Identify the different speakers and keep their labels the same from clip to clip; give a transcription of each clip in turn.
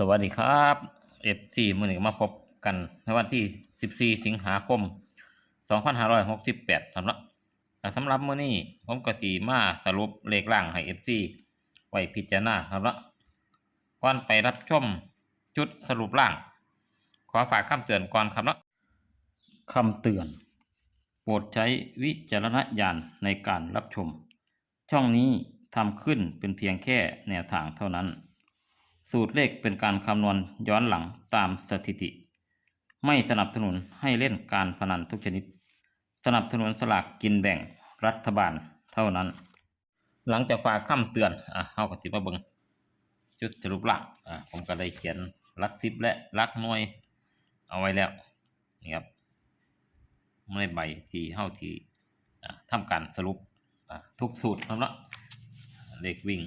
Speaker 1: สวัสดีครับเอฟซีมือหนึ่งมาพบกันในวันที่ 14 สิงหาคม 2568สำหรับสำหรับมื้อนี้ผมก็สิมาสรุปเลขล่างให้เอฟซีไว้พิจารณาครับละก่อนไปรับชมจุดสรุปล่าง ขอฝากคำเตือนก่อนครับละคำเตือน โปรดใช้วิจารณญาณในการรับชม ช่องนี้ทำขึ้นเป็นเพียงแค่แนวทางเท่านั้น สูตรเลขเป็นการคำนวณย้อนหลังตามสถิติ ไม่สนับสนุนให้เล่นการพนันทุกชนิด สนับสนุนสลากกินแบ่งรัฐบาลเท่านั้น หลังจากฝากคำเตือนอะเฮาก็สิมาเบิงจุดสรุปหลักอะผมก็ได้เขียนลักสิบและลักหน่วย เอาไว้แล้วนี่ครับในใบที่เฮาที่อะทำการสรุปทุกสูตรครับเนาะเลขวิ่ง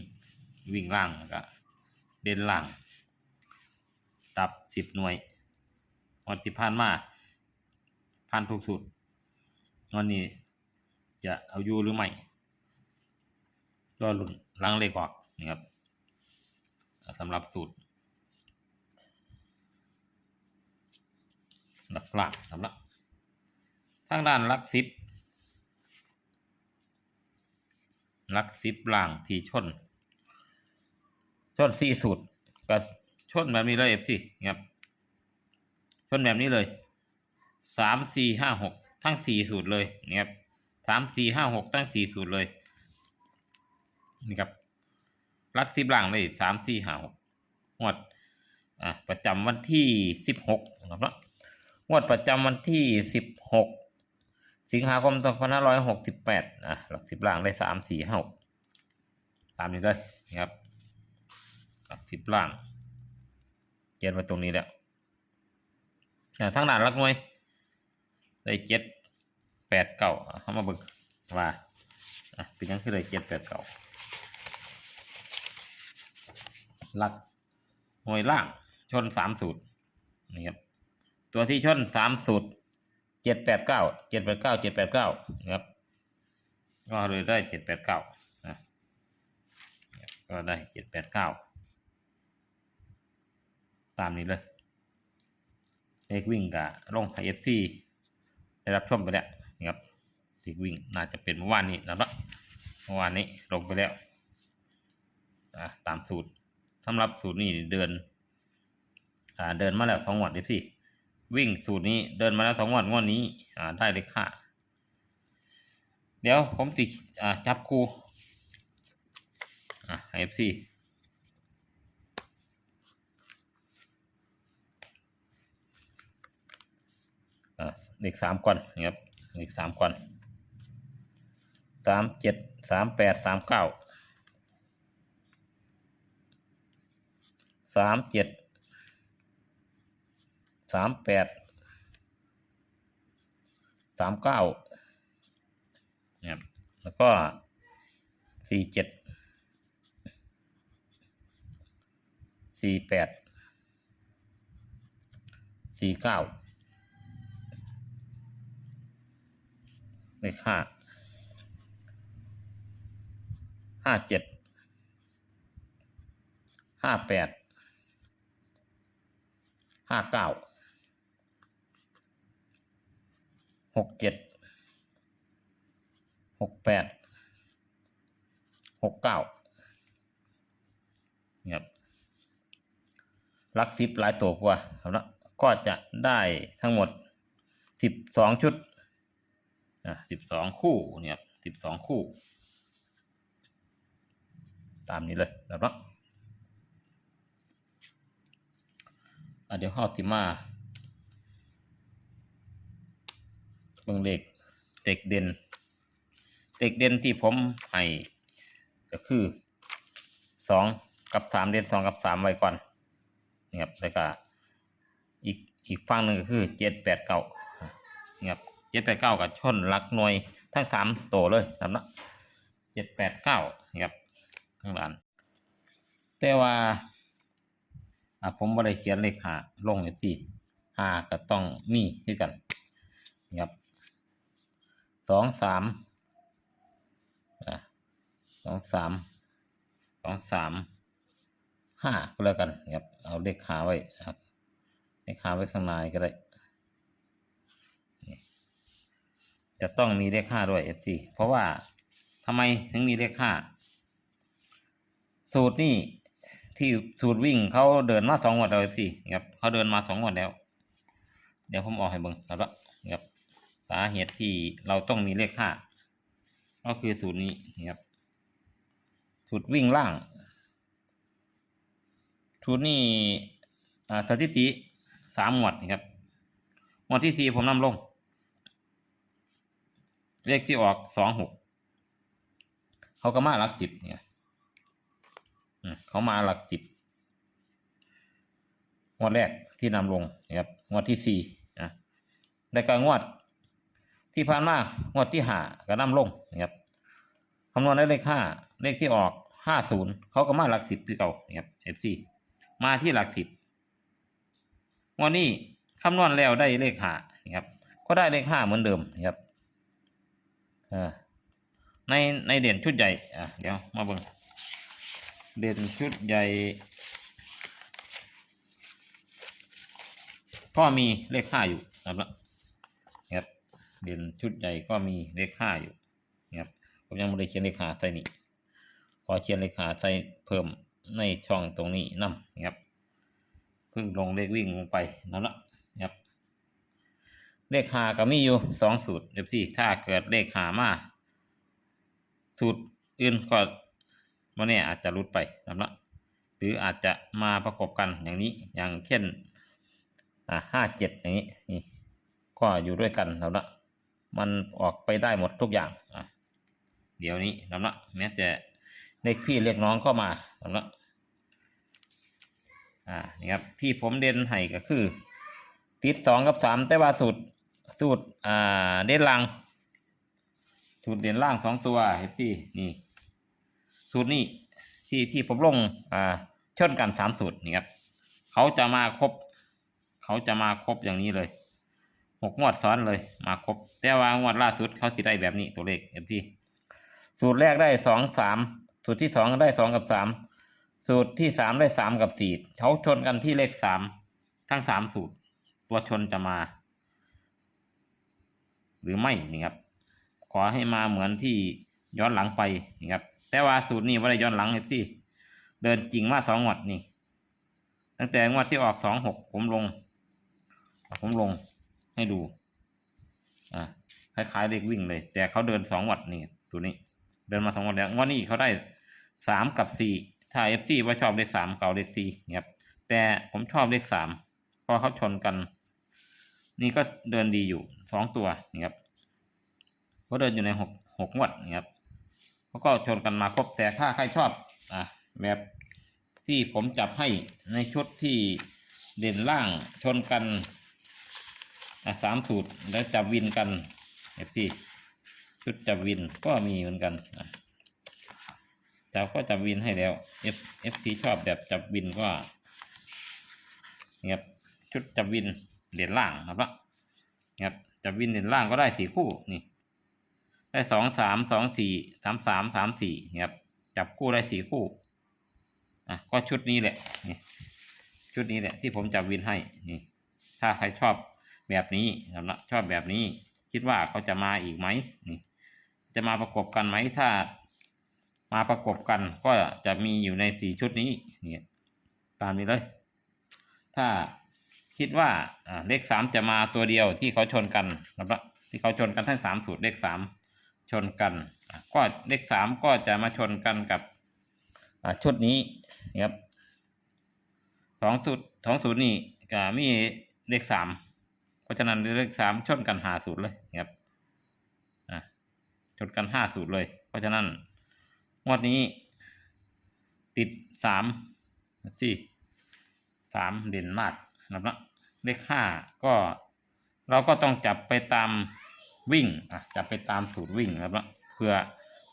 Speaker 1: วิ่งล่างก็ เด่นล่าง ดับสิบหน่วยวันที่ผ่านมาผ่านทุกสูตรวันนี้จะเอาอยู่หรือไม่ก็ลุ้นล้างเลขออกนี่ครับสำหรับสูตรหลักหลักสำหรับทางด้านลักสิบลักสิบล่างที่ชน นสี่สูตรก็ชนแบบนี้เลยเอฟซีครับชนแบบนี้เลยสามสี่ห้าหกทั้งสี่สูตรเลยนี่ครับสามสี่ห้าหกทั้งสี่สูตรเลยนี่ครับรักสิบล่างเลยสามสี่ห้าหกงวดอะประจำวันที่สิบหกนะครับงวดประจำวันที่สิบหกสิงหาคมสองพันห้าร้อยหกสิบแปดอะหลักสิบล่างได้สามสี่ห้าหกตามนี้เลยนะครับ สิบล่างเขียนไว้ตรงนี้แล้วอ่าทั้งด่านลักหน่วย ได้เจ็ดแปดเก้าเข้ามาบึกว่าเป็นยังคือได้เจ็ดแปดเก้าลักหน่วยล่างชนสามสูตรนี่ครับตัวที่ชนสามสูตรเจ็ดแปดเก้าเจ็ดแปดเก้าเจ็ดแปดเก้านะครับ ก็เลยได้เจ็ดแปดเก้าก็ได้เจ็ดแปดเก้า ตามนี้เลยเลขวิ่งกับลงไทยเอฟซีได้รับชมไปแล้วนะครับเลขวิ่งน่าจะเป็นเมื่อวานนี้นะครับเมื่อวานนี้ลงไปแล้วตามสูตรสำหรับสูตรนี้เดินเดินมาแล้วสองงวันเอฟซีวิ่งสูตรนี้เดินมาแล้วสองงวันงวดนี้อ่าได้เลขห้าเดี๋ยวผมติอ่าจับคู่อ่าเอฟซีา เลขสามก่อนนะครับเลขสามก่อนสามเจ็ดสามแปดสามเก้าสามเจ็ดสามแปดสามเก้านะครับแล้วก็สี่เจ็ดสี่แปดสี่เก้า เลขห้าห้าเจ็ดห้าแปดห้าเก้าหกเจ็ดหกแปดหกเก้าเนี่ยครับลักซิปหลายตัวกว่าครับนะก็จะได้ทั้งหมดสิบสองชุด อะสิบสองคู่เนี่ยสิบสองคู่ ตามนี้เลยแล้วเนาะอะเดี๋ยวเข้าติมาเบิ่งเลขเด็กเด่นเด็กเด่นที่ผมให้ก็คือสองกับสามเด่นสองกับสามไว้ก่อนนี่ครับแล้วก็อีกอีกฝั่งหนึ่งก็คือเจ็ดแปดเก้านี่ครับ เจ็ดแปดเก้ากับชนหลักหน่วยทั้งสามตัวเลยสำนักเจ็ดแปดเก้านะครับข้างหลังแต่ว่าอ่าผมไม่ได้เขียนเลขหาลงอย่างที่หาก็ต้องมีคือกันนะครับสองสามสองสามสองสามห้าก็แล้วกันนะครับเอาเลขหาไว้ครับเลขหาไว้ข้างในก็ได้นี่ จะต้องมีเลขห้าด้วย FC เพราะว่าทำไมถึงมีเลขห้าสูตรนี่ที่สูตรวิ่งเขาเดินมาสองวันแล้ว FC นะครับเขาเดินมาสองวันแล้ว เดี๋ยวผมออกให้เบิ่งแล้วก็นะครับสาเหตุที่เราต้องมีเลขห้าก็คือสูตรนี้นะครับสูตรวิ่งล่างสูตรนี้อ่าสถิติสามหมวดนะครับหมวดที่สี่ผมนำลง เลขที่ออกสองหกเขาก็มาหลักสิบเนี่ยเขามาหลักสิบงวดแรกที่นำลงนะครับงวดที่สี่อะแล้วก็งวดที่ผ่านมางวดที่ห้าก็นำลงนะครับคำนวณได้เลขห้าเลขที่ออกห้าศูนย์เขาก็มาหลักสิบคือเก่านะครับเอฟซีมาที่หลักสิบงวันนี้คำนวณแล้วได้เลขห้านะครับ ก็ได้เลขห้าเหมือนเดิมนะครับ เออในในเด่นชุดใหญ่อะเดี๋ยวมาเบิ่งเด่นชุดใหญ่ ก็มีเลขห้าอยู่นะครับนะครับเด่นชุดใหญ่ก็มีเลขห้าอยู่นะครับผมยังไม่ได้เขียนเลขห้าใส่นี่ขอเขียนเลขห้าใส่เพิ่มในช่องตรงนี้นำนะครับเพิ่งลงเลขวิ่งลงไปนั่นละนะ เลขหาก็มีอยู่สองสูตรเดี๋ยวที่ถ้าเกิดเลขหามาสูตรอื่นก็วันเนี้อาจจะรุดไปนะครับเนาะหรืออาจจะมาประกบกันอย่างนี้อย่างเช่นอ่าห้าเจ็ดอย่างนี้นี่ก็อยู่ด้วยกันแล้วนะมันออกไปได้หมดทุกอย่างอะเดี๋ยวนี้แล้วนะแม้แต่เลขพี่เลขน้องก็มาแล้วนะอ่านี่ครับที่ผมเด่นให้ก็คือติดสองกับสามแต่ว่าสูตร สูตรอ่าเด่นล่าง สูตรเด่นล่างสองตัวเห็นที่นี่ สูตรนี้ที่ที่ผมลงอ่าชนกันสามสูตรนี่ครับเขาจะมาครบ เขาจะมาครบอย่างนี้เลยหกงวดซ้อนเลยมาครบ แต่ว่างวดล่าสุดเขาสิได้แบบนี้ตัวเลขเอ็มที่สูตรแรกได้สองสามสูตรที่สองได้สองกับสามสูตรที่สามได้สามกับสี่เขาชนกันที่เลขสามทั้งสามสูตร ตัวชนจะมา หรือไม่นี่ครับ ขอให้มาเหมือนที่ย้อนหลังไปนี่ครับ แต่ว่าสูตรนี้ว่าได้ย้อนหลังเอ็มที่เดินจริงมาสองงวดนี่ ตั้งแต่งวดที่ออกสองหกผมลง ผมลงให้ดู อ่าคล้ายๆเลขวิ่งเลย แต่เขาเดินสองวัดนี่ตัวนี้ เดินมาสองวัดแล้วงวดนี้เขาได้สามกับสี่ถ้าเอฟซีว่าชอบเลขสามเก่าเลขสี่ครับแต่ผมชอบเลขสามเพราะเขาชนกัน นี่ก็เดินดีอยู่สองตัวนี่ครับเขาเดินอยู่ในหกหกงวดนี่ครับเขาก็ชนกันมาครบแต่ถ้าใครชอบอะแบบที่ผมจับให้ในชุดที่เด่นล่างชนกันอะสามสูตรแล้วจับวินกันเอฟซีชุดจับวินก็มีเหมือนกันอะจับก็จับวินให้แล้วเอฟเอฟซีชอบแบบจับวินก็เนี่ยบชุดจับวิน เด่นล่างครับละครับจับวินเด่นล่างก็ได้สี่คู่นี่ได้สองสามสองสี่สามสามสามสี่ครับจับคู่ได้สี่คู่อะก็ชุดนี้แหละนี่ชุดนี้แหละที่ผมจับวินให้นี่ถ้าใครชอบแบบนี้นะชอบแบบนี้ คิดว่าเขาจะมาอีกไหมนี่ จะมาประกบกันไหมถ้ามาประกบกันก็จะมีอยู่ในสี่ชุดนี้นี่ตามนี้เลย ถ้า คิดว่าเลขสามจะมาตัวเดียวที่เขาชนกันนะครับที่เขาชนกันทั้งสามสูตรเลขสามชนกัน ก็เลขสามก็จะมาชนกันกับชุดนี้นะครับสองสูตรสองสูตรนี่ก็มีเลขสามเพราะฉะนั้นเลขสามชนกันหาสูตรเลยนะครับชนกันห้าสูตรเลย เพราะฉะนั้นงวดนี้ ติดสามสี่สามเด่นมากนะครับ เลขห้าก็เราก็ต้องจับไปตามวิ่งอะจับไปตามสูตรวิ่งครับเพื่อ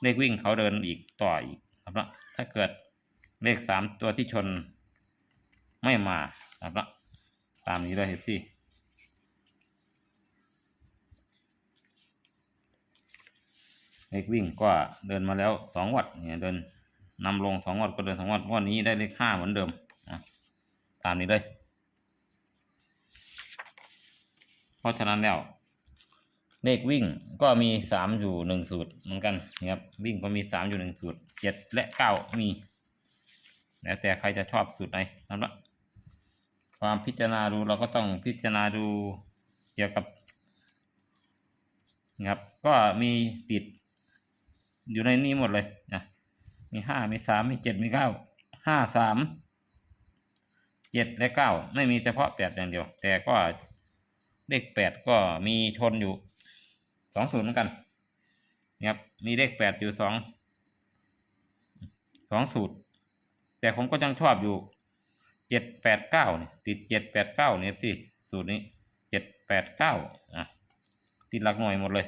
Speaker 1: เลขวิ่งเขาเดินอีกต่ออีกครับถ้าเกิดเลขสามตัวที่ชนไม่มาครับตามนี้เลยที่เลขวิ่งก็เดินมาแล้วสองวัดเนี่ยเดินนำลงสองงวดก็เดินสองงวดวดนี้ได้เลขห้าเหมือนเดิมอะตามนี้เลย เพ ราะฉะนั้นแล้ว เลขวิ่งก็มีสามอยู่หนึ่งสูตรเหมือนกันนะครับ วิ่งก็มีสามอยู่หนึ่งสูตรเจ็ดและเก้ามี แล้วแต่ใครจะชอบสูตรไหนนะครับความพิจารณาดูเราก็ต้องพิจารณาดูเกี่ยวกับนะครับ ก็มีติดอยู่ในนี้หมดเลยนะมีห้ามีสามมีเจ็ดมีเก้าห้าสามเจ็ดและเก้าไม่มีเฉพาะแปดอย่างเดียว แต่ก็ เลขแปดก็มีชนอยู่สองศูนย์เหมือนกันนะครับมีเลขแปดอยู่สองสองสูตร แต่ผมก็ยังชอบอยู่เจ็ดแปดเก้าเนี่ยติดเจ็ดแปดเก้าเนี่ยสิสูตรนี้เจ็ดแปดเก้าอะติดหลักหน่วยหมดเลย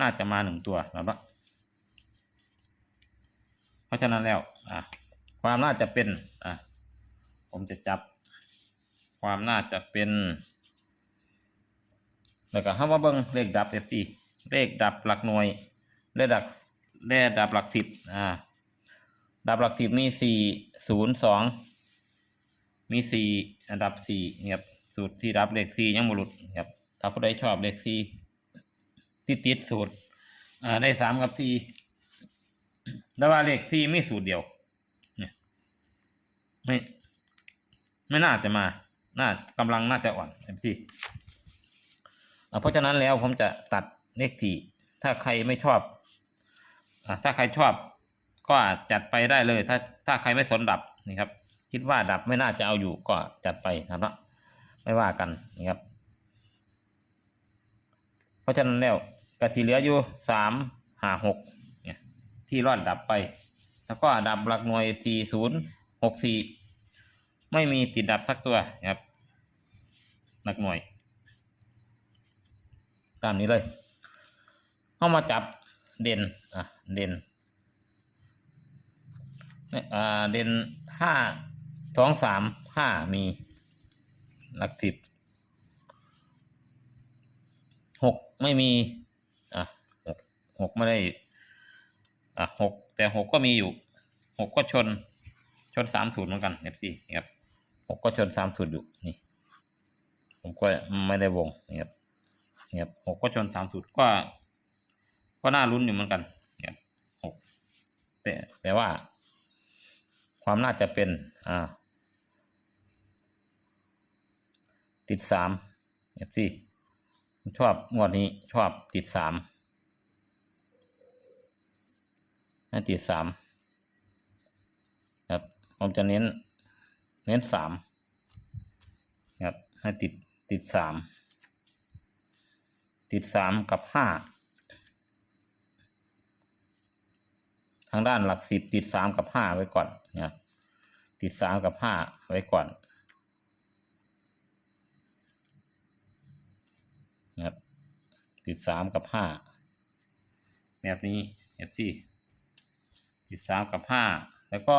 Speaker 1: น่าจะมาหนึ่งตัวนะครับเพราะฉะนั้นแล้วอะความน่าจะเป็นอะผมจะจับ ความน่าจะเป็น แล้วก็ห้ามาเบิ้งเลขดับเอฟซีเลขดับหลักหน่วยเลขดับเลขดับหลักสิบอ่า ดับหลักสิบมีสี่ศูนย์สองมีสี่อันดับสี่เนี่ยสูตรที่ดับเลขสี่ยังบุรุษครับถ้าผู้ใดชอบเลขสี่ที่ติดสูตรอ่าได้สามกับสี่แต่ว่าเลขสี่ไม่สูตรเดียวเนี่ยไม่ไม่น่าจะมา น่ากำลังน่าจะอ่อนเอ็มซี เพราะฉะนั้นแล้วผมจะตัดเลขสี่ถ้าใครไม่ชอบอถ้าใครชอบ ก็จัดไปได้เลย ถ้าถ้าใครไม่สนดับนี่ครับ คิดว่าดับไม่น่าจะเอาอยู่ก็จัดไปนะครับไม่ว่ากันนะครับ เพราะฉะนั้นแล้วกระสีเหลืออยู่สามห้าหกเนี่ยที่รอดดับไป แล้วก็ดับหลักหน่วยสี่ศูนย์หกสี่ไม่มีติดดับสักตัวนะครับหลักหน่วย ตามนี้เลยเข้ามาจับเด่นอะเด่นอ่าเด่นห้าสองสามห้ามีหลักสิบหกไม่มีอะหกหกไม่ได้อะหกแต่หกก็มีอยู่หกก็ชนชนสามศูนย์เหมือนกันเอฟซีครับหกก็ชนสามศูนย์อยู่นี่ ผมก็ไม่ได้วงนี่ครับ นี่ครับหกก็ชนสามศูนย์ก็ ก็น่าลุ้นอยู่เหมือนกันครับหกแต่แต่ว่า ความน่าจะเป็นอ่าติดสามเอฟซีชอบงวดนี้ชอบติดสามให้ติดสามครับผมจะเน้น เน้นสามครับให้ติดติดสาม ติดสามกับห้าทางด้านหลักสิบติดสามกับห้าไว้ก่อนนะครับติดสามกับห้าไว้ก่อนนะครับติดสามกับห้าแบบนี้แบบที่ติดสามกับห้าแล้วก็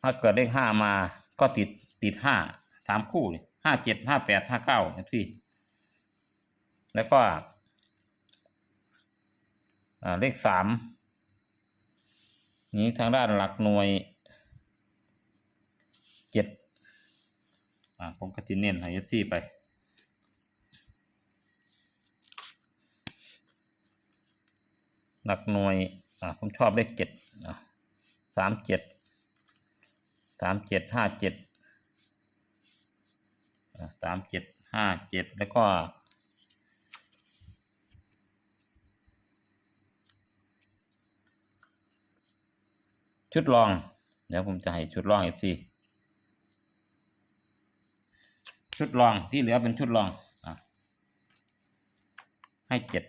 Speaker 1: ถ้าเกิดเลขห้ามาก็ติดติดห้าสามคู่ห้าเจ็ดห้าแปดห้าเก้าแบบที่ แล้วก็เลขสามนี้ทางด้านหลักหน่วยเจ็ดผมก็จะเน้นห้ยัซี่ไป หลักหน่วยอาผมชอบเลขเจ็ดสามเจ็ดสามเจ็ดห้าเจ็ดสามเจ็ดห้าเจ็ดแล้วก็ ชุดรอง เดี๋ยวผมจะให้ชุดรองอีกทีชุดรองที่เหลือเป็นชุดรองอให้เจ็ด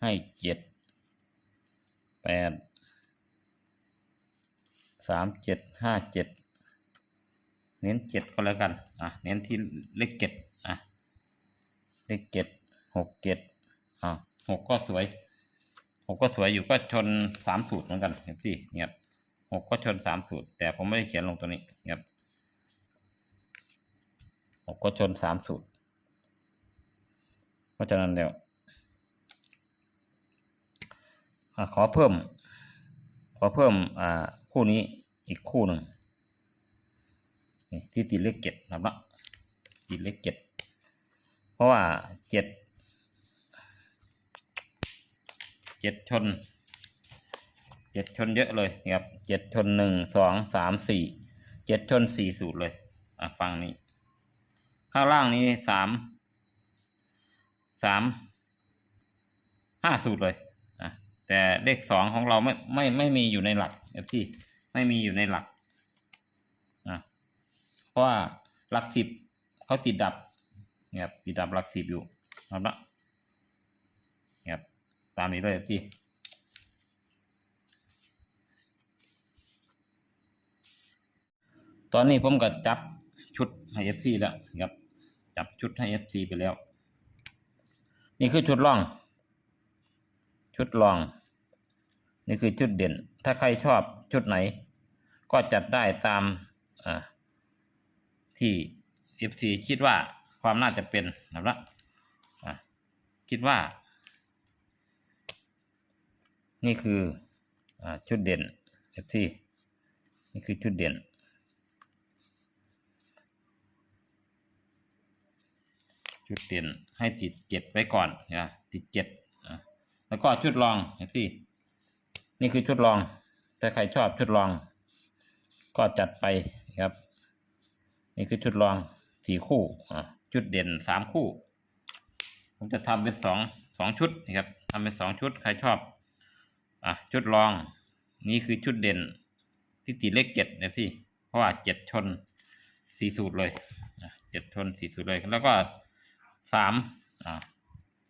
Speaker 1: ให้เจ็ดแปดสามเจ็ดห้าเจ็ดเน้นเจ็ดก็แล้วกันอะเน้นที่เลขเจ็ดอะเลขเจ็ดหกเจ็ดอะหกก็สวยหกก็สวยอยู่ก็ชนสามสูตรเหมือนกันเห็นสิเงีย หกก็ชนสามสูตร แต่ผมไม่ได้เขียนลงตัวนี้เงียบหกก็ชนสามสูตร เพราะฉะนั้นแล้วอขอเพิ่ม ขอเพิ่มอ่าคู่นี้อีกคู่หนึ่งที่ติดเลขเจ็ดนะครับนะติดเลขเจ็ดเพราะว่าเจ็ดเจ็ดชน เจ็ดชนเยอะเลยนะครับเจ็ดชนหนึ่งสองสามสี่เจ็ดชนสี่สูตรเลย อะฟังนี้ ข้างล่างนี้สามสามห้าสูตรเลยอะแต่เลขสองของเราไม่ไม่ไม่มีอยู่ในหลักเอฟที่ไม่มีอยู่ในหลักอะเพราะว่าหลักสิบเขาติดดับครับติดดับหลักสิบอยู่ครับละครับตามนี้เลยเอฟที่ ตอนนี้ผมก็จับชุดให้เอฟซีแล้วครับ จับชุดให้เอฟซีไปแล้ว นี่คือชุดล่อง ชุดรอง นี่คือชุดเด่น ถ้าใครชอบชุดไหน ก็จัดได้ตามอ่าที่ FC คิดว่าความน่าจะเป็นนะครับคิดว่า นี่คืออชุดเด่น FC นี่คือชุดเด่น ชุดเด่นให้ติดเจ็ดไว้ก่อนนะติดเจ็ดอะแล้วก็ชุดรองเห็นสินี่คือชุดรอง ถ้าใครชอบชุดรอง ก็จัดไปครับ นี่คือชุดรองสี่คู่อะชุดเด่นสามคู่ ผมจะทำเป็นสองสองชุดนะครับทำเป็นสองชุดใครชอบอะชุดรอง นี่คือชุดเด่นที่ติดเลขเจ็ดนะพี่ เพราะว่าเจ็ดชนสี่สูตรเลยเจ็ดชนสี่สูตรเลยแล้วก็ สามอ่า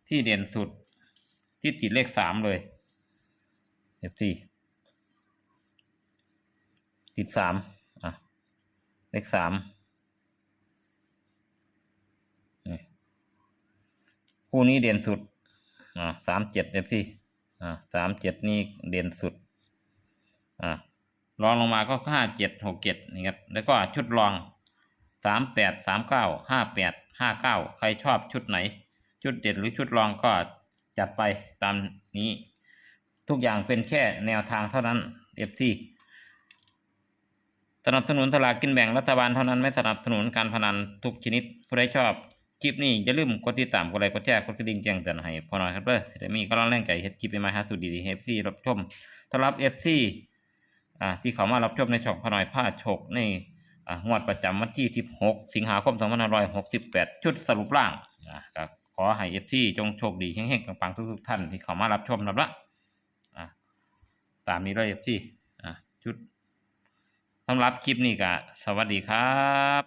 Speaker 1: ที่เด่นสุดที่ติดเลขสามเลยเอฟซีติดสามอะเลขสามคู่นี้เด่นสุดอ่าสามเจ็ดเอฟซีอ่าสามเจ็ดนี่เด่นสุดอ่ารองลงมาก็ห้าเจ็ดหกเจ็ดนี่ครับแล้วก็ชุดรองสามแปดสามเก้าห้าแปด ห้าเก้าใครชอบชุดไหน ชุดเด็ดหรือชุดรองก็จัดไปตามนี้ ทุกอย่างเป็นแค่แนวทางเท่านั้นเอฟซีสนับสนุนสลากกินแบ่งรัฐบาลเท่านั้นไม่สนับสนุนการพนันทุกชนิดผู้ใดชอบคลิปนี้อย่าลืมกดติดตามกดไลค์กดแชร์กดกระดิ่งแจ้งเตือนให้พอหน่อยครับเด้อจะได้มีกำลังแรงใจเฮ็ดคลิปใหม่ๆหาสูตรดีๆเอฟซีรับชมสำหรับเอฟซีอ่าที่เขามารับชมในช่องพอหน่อยผ้าโชคใน อ่างวดประจำวันที่ 16 สิงหาคม 2568 ชุดสรุปร่างนะครับขอให้เอฟซีจงโชคดีแห่งๆปังๆทุกๆท่านที่เข้ามารับชมนะละอะตามนี้เลยเอฟซีอะชุดสำหรับคลิปนี้ก็สวัสดีครับ